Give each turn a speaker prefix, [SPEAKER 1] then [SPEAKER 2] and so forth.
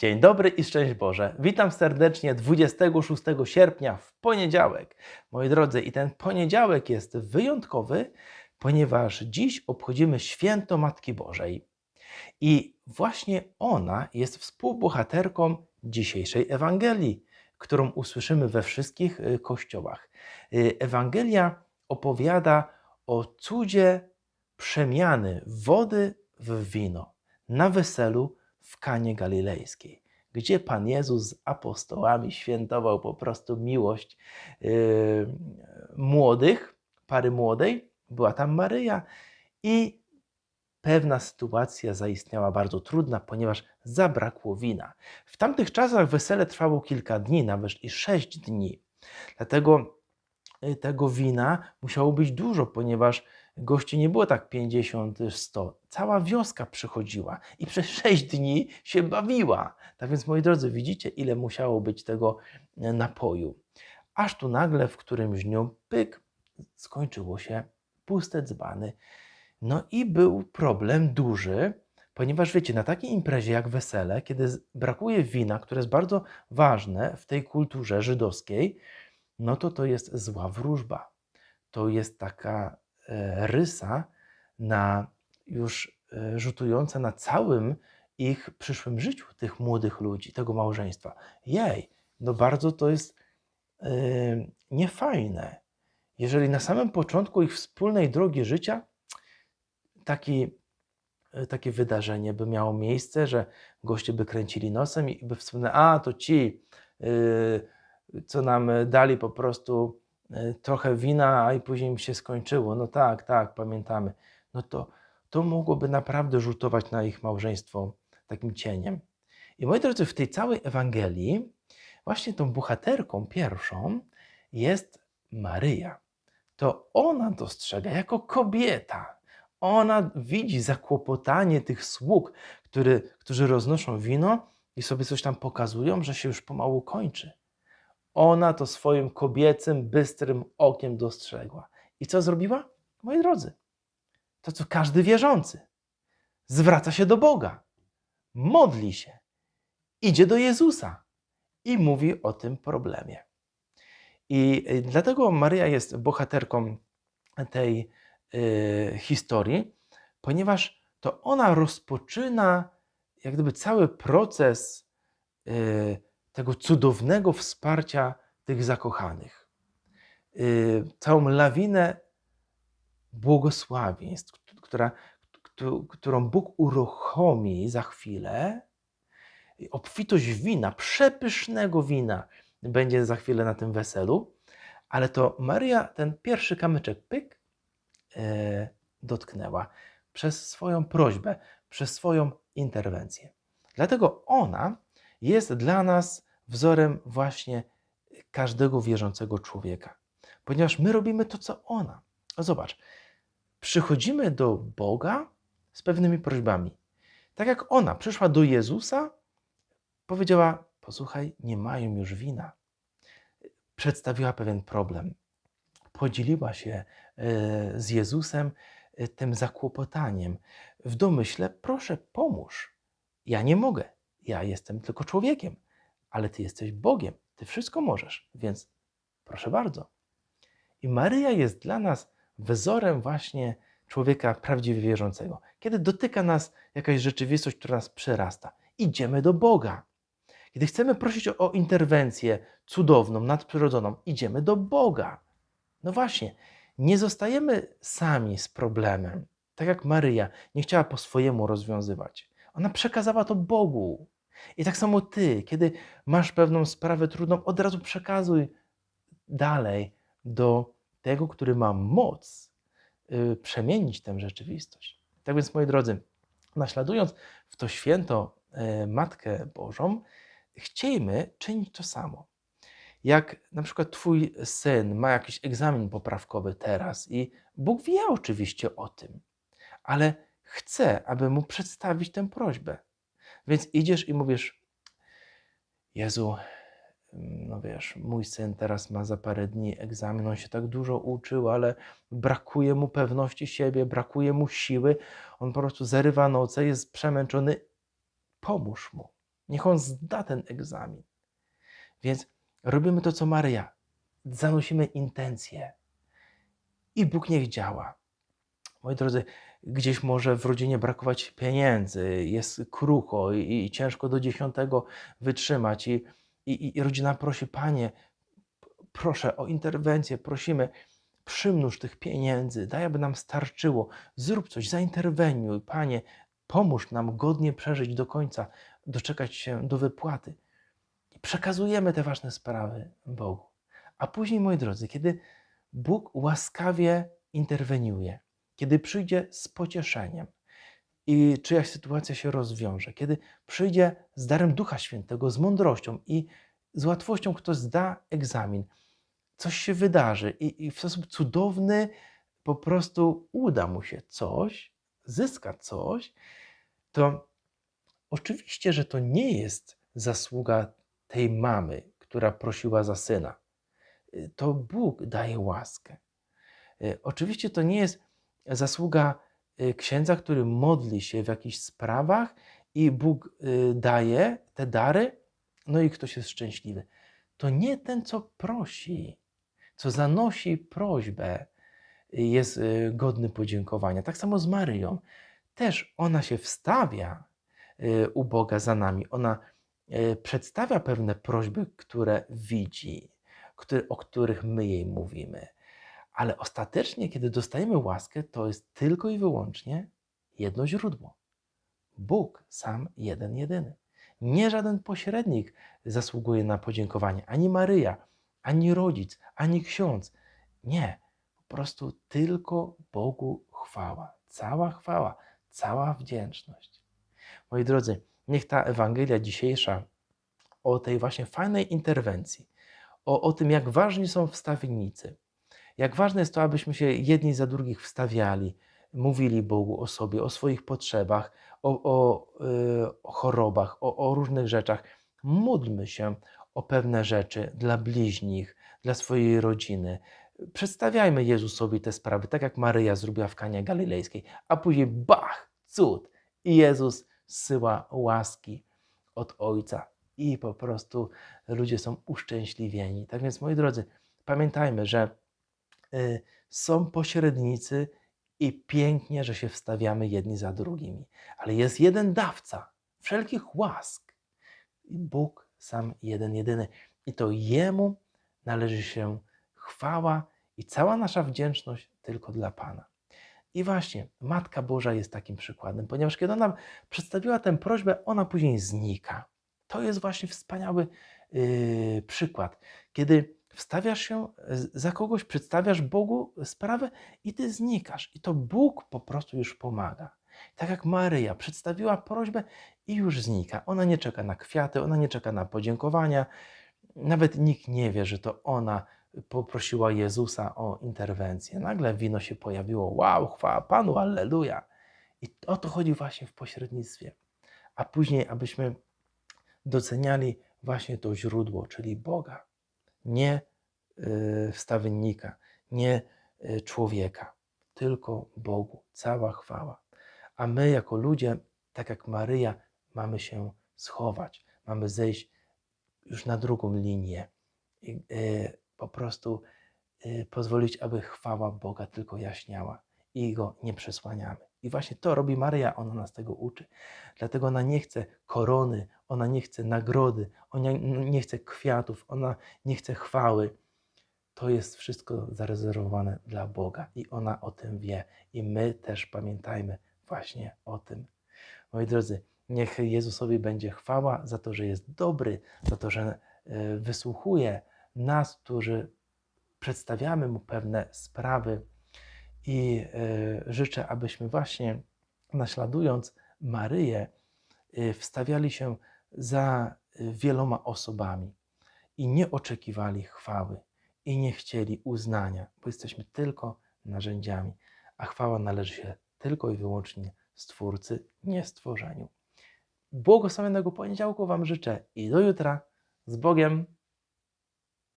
[SPEAKER 1] Dzień dobry i szczęść Boże. Witam serdecznie 26 sierpnia w poniedziałek. Moi drodzy, i ten poniedziałek jest wyjątkowy, ponieważ dziś obchodzimy święto Matki Bożej. I właśnie ona jest współbohaterką dzisiejszej Ewangelii, którą usłyszymy we wszystkich y, kościołach. Y, Ewangelia opowiada o cudzie przemiany wody w wino na weselu w Kanie Galilejskiej, gdzie Pan Jezus z apostołami świętował po prostu miłość yy, młodych, pary młodej. Była tam Maryja i pewna sytuacja zaistniała bardzo trudna, ponieważ zabrakło wina. W tamtych czasach wesele trwało kilka dni, nawet i sześć dni. Dlatego y, tego wina musiało być dużo, ponieważ gości nie było tak 50, 100. Cała wioska przychodziła i przez 6 dni się bawiła. Tak więc, moi drodzy, widzicie, ile musiało być tego e, napoju. Aż tu nagle w którymś dniu, pyk, skończyło się puste dzbany. No i był problem duży, ponieważ wiecie, na takiej imprezie jak wesele, kiedy brakuje wina, które jest bardzo ważne w tej kulturze żydowskiej, no to to jest zła wróżba. To jest taka rysa na już e, rzutująca na całym ich przyszłym życiu, tych młodych ludzi, tego małżeństwa. Jej, no bardzo to jest e, niefajne. Jeżeli na samym początku ich wspólnej drogi życia taki, e, takie wydarzenie by miało miejsce, że goście by kręcili nosem i by wspomnieli, a to ci, y, co nam dali po prostu trochę wina, a i później im się skończyło. No tak, tak, pamiętamy. No to, to mogłoby naprawdę rzutować na ich małżeństwo takim cieniem. I moi drodzy, w tej całej Ewangelii, właśnie tą bohaterką pierwszą jest Maryja. To ona dostrzega jako kobieta. Ona widzi zakłopotanie tych sług, który, którzy roznoszą wino i sobie coś tam pokazują, że się już pomału kończy. Ona to swoim kobiecym, bystrym okiem dostrzegła. I co zrobiła? Moi drodzy, to co każdy wierzący. Zwraca się do Boga, modli się, idzie do Jezusa i mówi o tym problemie. I y, dlatego Maryja jest bohaterką tej y, historii, ponieważ to ona rozpoczyna jak gdyby cały proces y, tego cudownego wsparcia tych zakochanych. Y, całą lawinę błogosławieństw, która, któ- którą Bóg uruchomi za chwilę. Obfitość wina, przepysznego wina będzie za chwilę na tym weselu, ale to Maria ten pierwszy kamyczek pyk e, dotknęła przez swoją prośbę, przez swoją interwencję. Dlatego ona jest dla nas wzorem właśnie każdego wierzącego człowieka, ponieważ my robimy to, co ona. O, zobacz, przychodzimy do Boga z pewnymi prośbami. Tak jak ona przyszła do Jezusa, powiedziała: Posłuchaj, nie mają już wina. Przedstawiła pewien problem. Podzieliła się e, z Jezusem e, tym zakłopotaniem. W domyśle, proszę, pomóż. Ja nie mogę. Ja jestem tylko człowiekiem, ale ty jesteś Bogiem. Ty wszystko możesz, więc proszę bardzo. I Maryja jest dla nas wzorem właśnie człowieka prawdziwie wierzącego. Kiedy dotyka nas jakaś rzeczywistość, która nas przerasta, idziemy do Boga. Kiedy chcemy prosić o, interwencję cudowną, nadprzyrodzoną, idziemy do Boga. No właśnie, nie zostajemy sami z problemem. Tak jak Maryja nie chciała po swojemu rozwiązywać. Ona przekazała to Bogu. I tak samo ty, kiedy masz pewną sprawę trudną, od razu przekazuj dalej do tego, który ma moc y, przemienić tę rzeczywistość. Tak więc, moi drodzy, naśladując w to święto y, Matkę Bożą, chciejmy czynić to samo. Jak na przykład Twój syn ma jakiś egzamin poprawkowy teraz i Bóg wie oczywiście o tym, ale chce, aby mu przedstawić tę prośbę. Więc idziesz i mówisz: Jezu, no wiesz, mój syn teraz ma za parę dni egzamin, on się tak dużo uczył, ale brakuje mu pewności siebie, brakuje mu siły, on po prostu zarywa noce, jest przemęczony. Pomóż mu. Niech on zda ten egzamin. Więc robimy to, co Maryja. Zanosimy intencje. I Bóg niech działa. Moi drodzy, gdzieś może w rodzinie brakować pieniędzy, jest krucho i, i ciężko do dziesiątego wytrzymać. I, i, I rodzina prosi, Panie, proszę o interwencję, prosimy, przymnóż tych pieniędzy, daj, aby nam starczyło, zrób coś, zainterweniuj, Panie, pomóż nam godnie przeżyć do końca, doczekać się do wypłaty. I przekazujemy te ważne sprawy Bogu. A później, moi drodzy, kiedy Bóg łaskawie interweniuje, kiedy przyjdzie z pocieszeniem i czyjaś sytuacja się rozwiąże, kiedy przyjdzie z darem Ducha Świętego, z mądrością i z łatwością ktoś zda egzamin, coś się wydarzy i, i w sposób cudowny po prostu uda mu się coś, zyska coś, to oczywiście, że to nie jest zasługa tej mamy, która prosiła za syna. To Bóg daje łaskę. Y, Oczywiście to nie jest zasługa y, księdza, który modli się w jakichś sprawach i Bóg y, daje te dary, no i ktoś jest szczęśliwy. To nie ten, co prosi, co zanosi prośbę, y, jest godny podziękowania. Tak samo z Maryją. Też ona się wstawia u Boga za nami. Ona przedstawia pewne prośby, które widzi, o których my jej mówimy. Ale ostatecznie, kiedy dostajemy łaskę, to jest tylko i wyłącznie jedno źródło. Bóg sam jeden, jedyny. Nie żaden pośrednik zasługuje na podziękowanie, ani Maryja, ani rodzic, ani ksiądz. Nie, po prostu tylko Bogu chwała. Cała chwała, cała wdzięczność. Moi drodzy, niech ta Ewangelia dzisiejsza o tej właśnie fajnej interwencji, o, o tym, jak ważni są wstawiennicy, jak ważne jest to, abyśmy się jedni za drugich wstawiali, mówili Bogu o sobie, o swoich potrzebach, o, o, y, o chorobach, o, o różnych rzeczach. Módlmy się o pewne rzeczy dla bliźnich, dla swojej rodziny. Przedstawiajmy Jezusowi te sprawy, tak jak Maryja zrobiła w Kanie Galilejskiej, a później bach, cud i Jezus zsyła łaski od Ojca i po prostu ludzie są uszczęśliwieni. Tak więc, moi drodzy, pamiętajmy, że są pośrednicy i pięknie, że się wstawiamy jedni za drugimi, ale jest jeden dawca wszelkich łask. I Bóg sam jeden, jedyny. I to Jemu należy się chwała i cała nasza wdzięczność tylko dla Pana. I właśnie Matka Boża jest takim przykładem, ponieważ kiedy ona przedstawiła tę prośbę, ona później znika. To jest właśnie wspaniały yy, przykład, kiedy wstawiasz się z- za kogoś, przedstawiasz Bogu sprawę i ty znikasz. I to Bóg po prostu już pomaga. Tak jak Maryja przedstawiła prośbę i już znika. Ona nie czeka na kwiaty, ona nie czeka na podziękowania. Nawet nikt nie wie, że to ona poprosiła Jezusa o interwencję. Nagle wino się pojawiło. Wow, chwała Panu, alleluja. I o to chodzi właśnie w pośrednictwie. A później, abyśmy doceniali właśnie to źródło, czyli Boga, nie y, wstawiennika, nie y, człowieka, tylko Bogu. Cała chwała. A my, jako ludzie, tak jak Maryja, mamy się schować, mamy zejść już na drugą linię i y, po prostu pozwolić, aby chwała Boga tylko jaśniała i go nie przesłaniamy. I właśnie to robi Maryja, ona nas tego uczy. Dlatego ona nie chce korony, ona nie chce nagrody, ona nie chce kwiatów, ona nie chce chwały. To jest wszystko zarezerwowane dla Boga i ona o tym wie. I my też pamiętajmy właśnie o tym. Moi drodzy, niech Jezusowi będzie chwała za to, że jest dobry, za to, że e, wysłuchuje nas, którzy przedstawiamy mu pewne sprawy. I e, życzę, abyśmy właśnie naśladując Maryję, e, wstawiali się za e, wieloma osobami i nie oczekiwali chwały i nie chcieli uznania, bo jesteśmy tylko narzędziami, a chwała należy się tylko i wyłącznie Stwórcy, nie stworzeniu. Błogosławionego poniedziałku Wam życzę i do jutra z Bogiem.